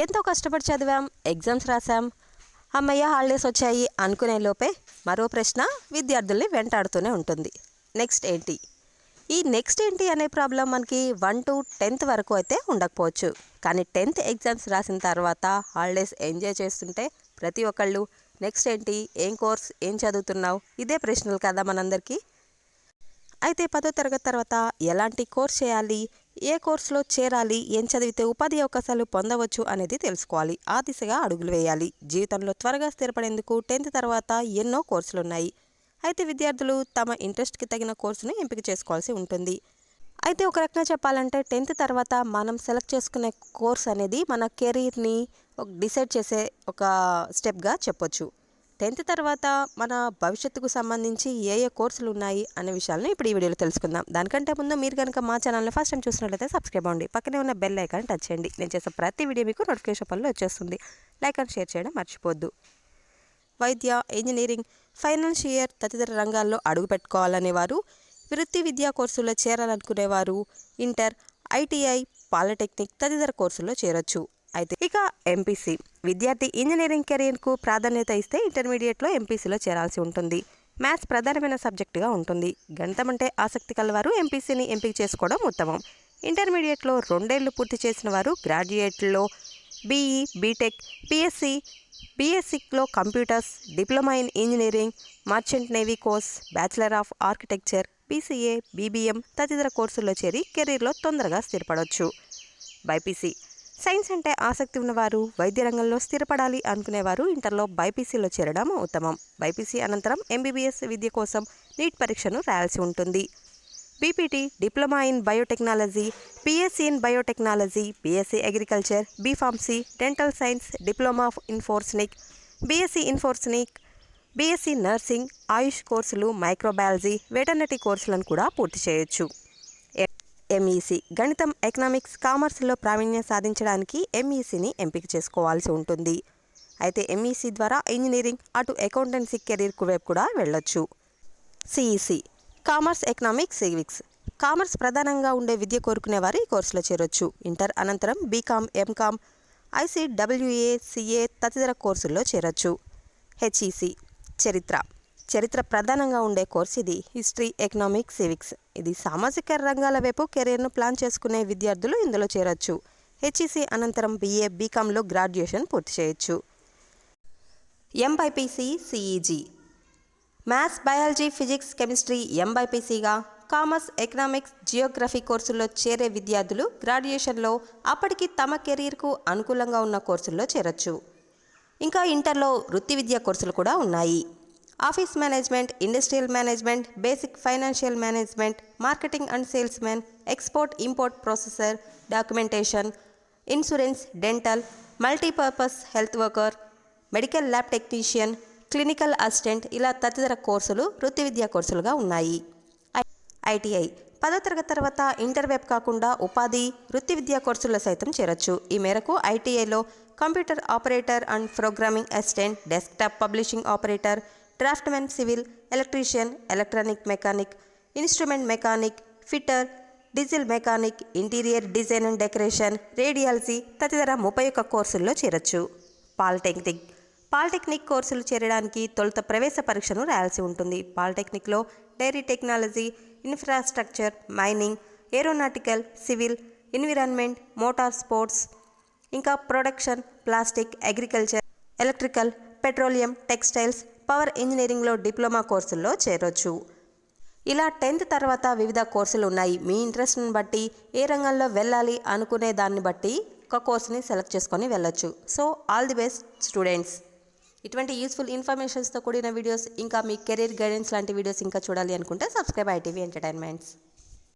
ఎంతో కష్టపడి చదివాం ఎగ్జామ్స్ రాసాం అమ్మయ్య హాలిడేస్ వచ్చాయి అనుకునే లోపే మరో ప్రశ్న విద్యార్థుల్ని వెంటాడుతూనే ఉంటుంది. నెక్స్ట్ ఏంటి? ఈ నెక్స్ట్ ఏంటి అనే ప్రాబ్లం మనకి వన్ టు టెన్త్ వరకు అయితే ఉండకపోవచ్చు. కానీ టెన్త్ ఎగ్జామ్స్ రాసిన తర్వాత హాలిడేస్ ఎంజాయ్ చేస్తుంటే ప్రతి ఒక్కళ్ళు నెక్స్ట్ ఏంటి? ఏం కోర్స్? ఏం చదువుతున్నావు? ఇదే ప్రశ్నలు కదా మనందరికీ. అయితే పదో తరగతి తర్వాత ఎలాంటి కోర్స్ చేయాలి? ఏ కోర్సులో చేరాలి ఏం చదివితే ఉపాధి అవకాశాలు పొందవచ్చు అనేది తెలుసుకోవాలి. ఆ దిశగా అడుగులు వేయాలి. జీవితంలో త్వరగా స్థిరపడేందుకు టెన్త్ తర్వాత ఎన్నో కోర్సులు ఉన్నాయి అయితే విద్యార్థులు తమ ఇంట్రెస్ట్కి తగిన కోర్సును ఎంపిక చేసుకోవాల్సి ఉంటుంది. అయితే ఒక రకంగా చెప్పాలంటే టెన్త్ తర్వాత మనం సెలెక్ట్ చేసుకునే కోర్స్ అనేది మన కెరీర్ని డిసైడ్ చేసే ఒక స్టెప్గా చెప్పొచ్చు. టెన్త్ తర్వాత మన భవిష్యత్తుకు సంబంధించి ఏ ఏ కోర్సులు ఉన్నాయి అనే విషయాలను ఇప్పుడు ఈ వీడియోలో తెలుసుకుందాం. దానికంటే ముందు మీరు కనుక మా ఛానల్ని ఫస్ట్ టైం చూసినట్లయితే సబ్స్క్రైబ్ అవ్వండి. పక్కనే ఉన్న బెల్ ఐకాన్ టచ్ చేయండి. నేను చేసే ప్రతి వీడియో మీకు నోటిఫికేషన్ పనులు వచ్చేస్తుంది. లైక్ అండ్ షేర్ చేయడం మర్చిపోద్దు. వైద్య ఇంజనీరింగ్ ఫైనాన్షియర్ తదితర రంగాల్లో అడుగు పెట్టుకోవాలనేవారు వృత్తి విద్యా కోర్సుల్లో చేరాలనుకునేవారు ఇంటర్ ఐటీఐ పాలిటెక్నిక్ తదితర కోర్సుల్లో చేరొచ్చు. అయితే ఇక ఎంపీసీ విద్యార్థి ఇంజనీరింగ్ కెరీర్కు ప్రాధాన్యత ఇస్తే ఇంటర్మీడియట్లో ఎంపీసీలో చేరాల్సి ఉంటుంది. మ్యాథ్స్ ప్రధానమైన సబ్జెక్టుగా ఉంటుంది. గణితం అంటే ఆసక్తి కలవారు ఎంపీసీని ఎంపిక చేసుకోవడం ఉత్తమం. ఇంటర్మీడియట్లో రెండేళ్ళు పూర్తి చేసిన వారు గ్రాడ్యుయేట్లో BE BTech PSC బీఎస్సీలో computers diploma in engineering merchant navy course bachelor of architecture BCA BBM తదితర కోర్సుల్లో చేరి కెరీర్లో తొందరగా స్థిరపడవచ్చు బైపీసీ సైన్స్ అంటే ఆసక్తి ఉన్నవారు వైద్య రంగంలో స్థిరపడాలి అనుకునేవారు ఇంటర్లో బైపీసీలో చేరడం ఉత్తమం. బైపీసీ అనంతరం ఎంబీబీఎస్ విద్య కోసం నీట్ పరీక్షను రాయాల్సి ఉంటుంది. BPT diploma in biotechnology BSc in biotechnology BSc agriculture B Pharmacy dental science diploma of in forensic BSc in forensic BSc nursing AYUSH కోర్సులు మైక్రోబయాలజీ వెటర్నటీ కోర్సులను కూడా పూర్తి చేయొచ్చు. ఎంఈసి గణితం ఎకనామిక్స్ కామర్స్లో ప్రావీణ్యం సాధించడానికి ఎంఈసిని ఎంపిక చేసుకోవాల్సి ఉంటుంది. అయితే ఎంఈసి ద్వారా ఇంజనీరింగ్ అటు అకౌంటెన్సీ కెరీర్ వైపు కూడా వెళ్ళొచ్చు. CEC commerce economics civics commerce ప్రధానంగా ఉండే విద్య కోరుకునే వారు ఈ కోర్సులో చేరొచ్చు. ఇంటర్ అనంతరం బీకామ్ ఎంకామ్ ఐసీడబ్ల్యూఏ సిఏ తదితర కోర్సుల్లో చేరొచ్చు. హెచ్ఈసి చరిత్ర. చరిత్ర ప్రధానంగా ఉండే కోర్స్ ఇది. History economics civics. ఇది సామాజిక రంగాల వైపు కెరీర్ను ప్లాన్ చేసుకునే విద్యార్థులు ఇందులో చేరొచ్చు. హెచ్ఈసి అనంతరం బీఏ బీకామ్లో గ్రాడ్యుయేషన్ పూర్తి చేయొచ్చు. MBiPC CEG maths biology physics chemistry ఎంబైపీసీగా commerce economics geography కోర్సుల్లో చేరే విద్యార్థులు గ్రాడ్యుయేషన్లో అప్పటికి తమ కెరీర్కు అనుకూలంగా ఉన్న కోర్సుల్లో చేరొచ్చు. ఇంకా ఇంటర్లో వృత్తి విద్యా కోర్సులు కూడా ఉన్నాయి. Office management industrial management basic financial management marketing and salesmen export import processor documentation insurance dental multipurpose health worker medical lab technician clinical assistant ఇలా తదితర కోర్సులు వృత్తి విద్యా కోర్సులుగా ఉన్నాయి. ఐటీఐ పదో తరగతి తర్వాత ఇంటర్ వెబ్ కాకుండా ఉపాధి వృత్తి విద్యా కోర్సుల్లో సైతం చేరొచ్చు. ఈ మేరకు ఐటీఐలో computer operator and programming assistant desktop publishing operator draftsmen civil electrician electronic mechanic instrument mechanic fitter diesel mechanic interior design and decoration radiology తదితర ముప్పై ఒక్క కోర్సుల్లో చేరొచ్చు. పాలిటెక్నిక్ పాలిటెక్నిక్ కోర్సులు చేరడానికి తొలుత ప్రవేశ పరీక్షను రాయాల్సి ఉంటుంది. పాలిటెక్నిక్లో dairy technology infrastructure mining aeronautical civil environment motor sports ఇంకా production plastic agriculture electrical petroleum textiles power ఇంజనీరింగ్లో డిప్లొమా కోర్సుల్లో చేరొచ్చు. ఇలా టెన్త్ తర్వాత వివిధ కోర్సులు ఉన్నాయి. మీ ఇంట్రెస్ట్ని బట్టి ఏ రంగంలో వెళ్ళాలి అనుకునే దాన్ని బట్టి ఒక కోర్సుని సెలెక్ట్ చేసుకొని వెళ్ళొచ్చు. So all the best students! ఇటువంటి యూస్ఫుల్ ఇన్ఫర్మేషన్స్తో కూడిన వీడియోస్ ఇంకా మీ కెరీర్ గైడెన్స్ లాంటి వీడియోస్ ఇంకా చూడాలి అనుకుంటే సబ్స్క్రైబ్ ఐటీవీ ఎంటర్టైన్మెంట్స్.